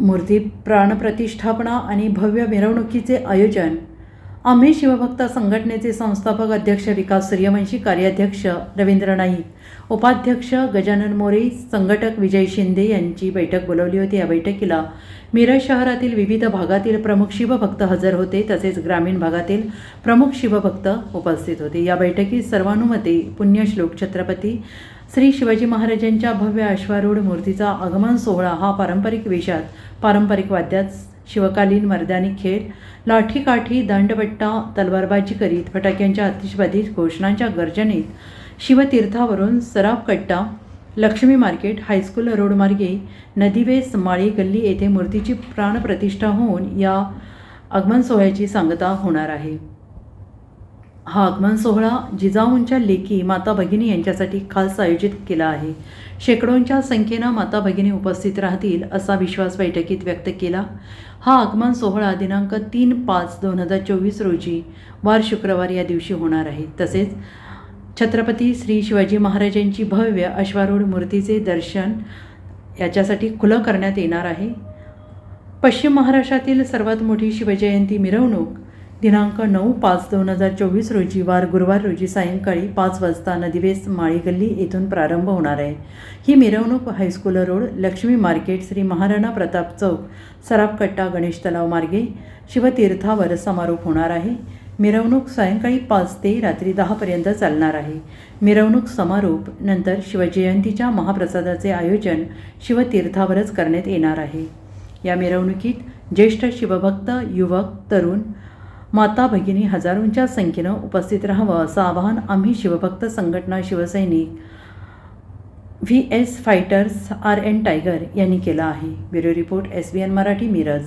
मूर्ती प्राणप्रतिष्ठापना आणि भव्य मिरवणुकीचे आयोजन. आम्ही शिवभक्त संघटनेचे संस्थापक अध्यक्ष विकास सूर्यवंशी कार्याध्यक्ष रवींद्र नाईक उपाध्यक्ष गजानन मोरे संघटक विजय शिंदे यांची बैठक बोलवली होती. या बैठकीला मिरज शहरातील विविध भागातील प्रमुख शिवभक्त हजर होते. तसेच ग्रामीण भागातील प्रमुख शिवभक्त उपस्थित होते. या बैठकीत सर्वानुमते पुण्यश्लोक छत्रपती श्री शिवाजी महाराजांच्या भव्य अश्वारूढ मूर्तीचा आगमन सोहळा हा पारंपरिक वेशात पारंपरिक वाद्यात शिवकालीन मर्दानी खेळ लाठीकाठी दंडबट्टा तलवारबाजी करीत फटाक्यांच्या आतिषबाजीत घोषणांच्या गर्जनेत शिवतीर्थावरून Sarafkatta Lakshmi market high school रोडमार्गे Nadives Mali Galli येथे मूर्तीची प्राणप्रतिष्ठा होऊन या आगमन सोहळ्याची सांगता होणार आहे. हा आगमन सोहळा जिजाऊंच्या लेकी माता भगिनी यांच्यासाठी खास आयोजित केला आहे. शेकडोंच्या संख्येनं माता भगिनी उपस्थित राहतील असा विश्वास बैठकीत व्यक्त केला. हा आगमन सोहळा दिनांक तीन पाच दोन हजार चोवीस रोजी वार शुक्रवार या दिवशी होणार आहे. तसेच छत्रपती श्री शिवाजी महाराजांची भव्य अश्वारूढ मूर्तीचे दर्शन याच्यासाठी खुलं करण्यात येणार आहे. पश्चिम महाराष्ट्रातील सर्वात मोठी शिवजयंती मिरवणूक दिनांक नऊ पाच दोन हजार चोवीस रोजी वार गुरुवार रोजी सायंकाळी पाच वाजता नदीवेस माळी गल्ली येथून प्रारंभ होणार आहे. ही मिरवणूक high school road Lakshmi market Shri Maharana Pratap Chowk Sarafkatta Ganesh Talav मार्गे शिवतीर्थावर समारोप होणार आहे. मिरवणूक सायंकाळी पाच ते रात्री दहापर्यंत चालणार आहे. मिरवणूक समारोप नंतर शिवजयंतीच्या महाप्रसादाचे आयोजन शिवतीर्थावरच करण्यात येणार आहे. या मिरवणुकीत ज्येष्ठ शिवभक्त युवक तरुण माता भगिनी हजारोंच्या संख्येनं उपस्थित राहावं असं आवाहन आम्ही शिवभक्त संघटना शिवसैनिक V S fighters R N tiger यांनी केलं आहे. Bureau report S B N Marathi Miraj.